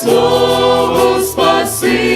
словом спаси.